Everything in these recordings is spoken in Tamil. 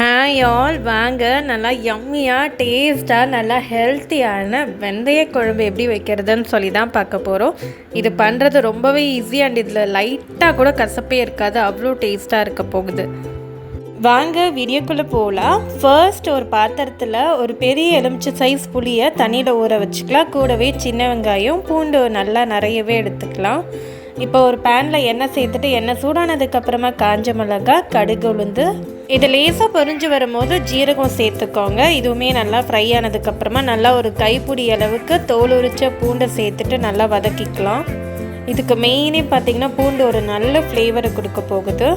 ஹாய் ஆல் வாங்க. நல்லா யம்மியாக டேஸ்ட்டாக நல்லா ஹெல்த்தியான வெந்தய குழம்பு எப்படி வைக்கிறதுன்னு சொல்லி தான் பார்க்க போகிறோம் இது பண்ணுறது ரொம்பவே ஈஸி அண்ட் இதில் லைட்டாக கூட கசப்பே இருக்காது. அவ்வளோ டேஸ்ட்டாக இருக்க போகுது. வாங்க வீடியோக்குள்ளே போகலாம் ஃபர்ஸ்ட் ஒரு பாத்திரத்தில் ஒரு பெரிய எலுமிச்சை சைஸ் புளியை தண்ணியில் ஊற வச்சுக்கலாம். கூடவே சின்ன வெங்காயம் பூண்டு நல்லா நிறையவே எடுத்துக்கலாம். இப்போ ஒரு பேனில் எண்ணெய் சேர்த்துட்டு எண்ணெய் சூடானதுக்கப்புறமா காஞ்ச மிளகா கடுகு உளுந்து இது லேசாக பொரிஞ்சு வரும்போது ஜீரகம் சேர்த்துக்கோங்க. இதுவுமே நல்லா ஃப்ரை ஆனதுக்கப்புறமா நல்லா ஒரு கைப்பிடி அளவுக்கு தோல் உரிச்ச பூண்டை சேர்த்துட்டு நல்லா வதக்கிக்கலாம். இதுக்கு மெயினே பார்த்திங்கன்னா பூண்டு ஒரு நல்ல ஃப்ளேவரை கொடுக்க போகுது.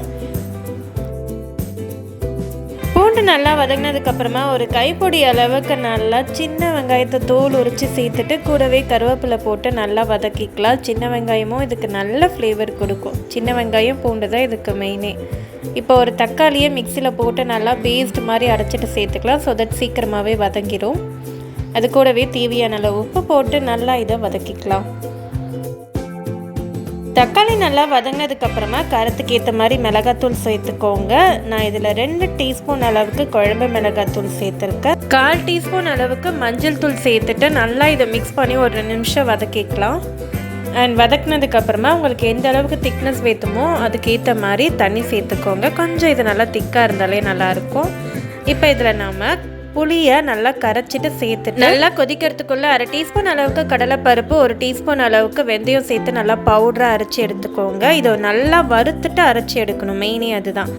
பூண்டு நல்லா வதங்கினதுக்கப்புறமா ஒரு கைப்பொடி அளவுக்கு நல்லா சின்ன வெங்காயத்தை தோல் உரித்து சேர்த்துட்டு கூடவே கருவேப்பிலை போட்டு நல்லா வதக்கிக்கலாம். சின்ன வெங்காயமும் இதுக்கு நல்ல ஃப்ளேவர் கொடுக்கும். சின்ன வெங்காயம் பூண்டு தான் இதுக்கு மெயினே இப்போ ஒரு தக்காளியை மிக்சியில் போட்டு நல்லா பேஸ்ட் மாதிரி அரைச்சிட்டு சேர்த்துக்கலாம். ஸோ தட் சீக்கிரமாகவே வதங்கிடும் அது கூடவே தேவையான அளவு உப்பு போட்டு நல்லா இதை வதக்கிக்கலாம். தக்காளி நல்லா வதங்கினதுக்கப்புறமா காரத்துக்கு ஏற்ற மாதிரி மிளகாத்தூள் சேர்த்துக்கோங்க. நான் இதில் ரெண்டு டீஸ்பூன் அளவுக்கு குழம்பு மிளகாத்தூள் சேர்த்துருக்கேன். கால் டீஸ்பூன் அளவுக்கு மஞ்சள் தூள் சேர்த்துட்டு நல்லா இதை மிக்ஸ் பண்ணி ஒரு ரெண்டு நிமிஷம் வதக்கிக்கலாம். அண்ட் வதக்குனதுக்கப்புறமா உங்களுக்கு எந்த அளவுக்கு திக்னஸ் வேத்துமோ அதுக்கேற்ற மாதிரி தண்ணி சேர்த்துக்கோங்க. கொஞ்சம் இது நல்லா திக்காக இருந்தாலே நல்லாயிருக்கும் இப்போ இதில் நாம் புளியை நல்லா கரைச்சிட்டு சேர்த்து நல்லா கொதிக்கிறதுக்குள்ளே அரை டீஸ்பூன் அளவுக்கு கடலைப்பருப்பு ஒரு டீஸ்பூன் அளவுக்கு வெந்தயம் சேர்த்து நல்லா பவுடராக அரைச்சி எடுத்துக்கோங்க. இதை நல்லா வறுத்துட்டு அரைச்சி எடுக்கணும். மெயினே அதுதான்.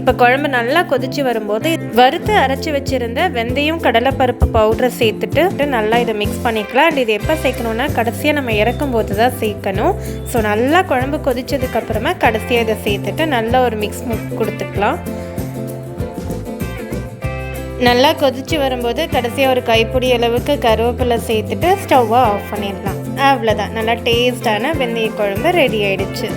இப்போ குழம்பு நல்லா கொதிச்சு வரும்போது வறுத்து அரைச்சி வச்சுருந்த வெந்தயம் கடலைப்பருப்பு பவுடரை சேர்த்துட்டு நல்லா இதை மிக்ஸ் பண்ணிக்கலாம். அண்ட் இது எப்போ சேர்க்கணுன்னா கடைசியாக நம்ம இறக்கும் போது தான் சேர்க்கணும். ஸோ நல்லா குழம்பு கொதிச்சதுக்கப்புறமா கடைசியாக இதை சேர்த்துட்டு நல்லா ஒரு மிக்ஸ் கொடுத்துக்கலாம். நல்லா கொதிச்சு வரும்போது கடைசியாக ஒரு கைப்பிடி அளவுக்கு கருவேப்பிலை சேர்த்துட்டு ஸ்டவ்வை ஆஃப் பண்ணிடலாம். அவ்வளோதான் நல்லா டேஸ்டான வெந்தய குழம்பு ரெடி ஆயிடுச்சு.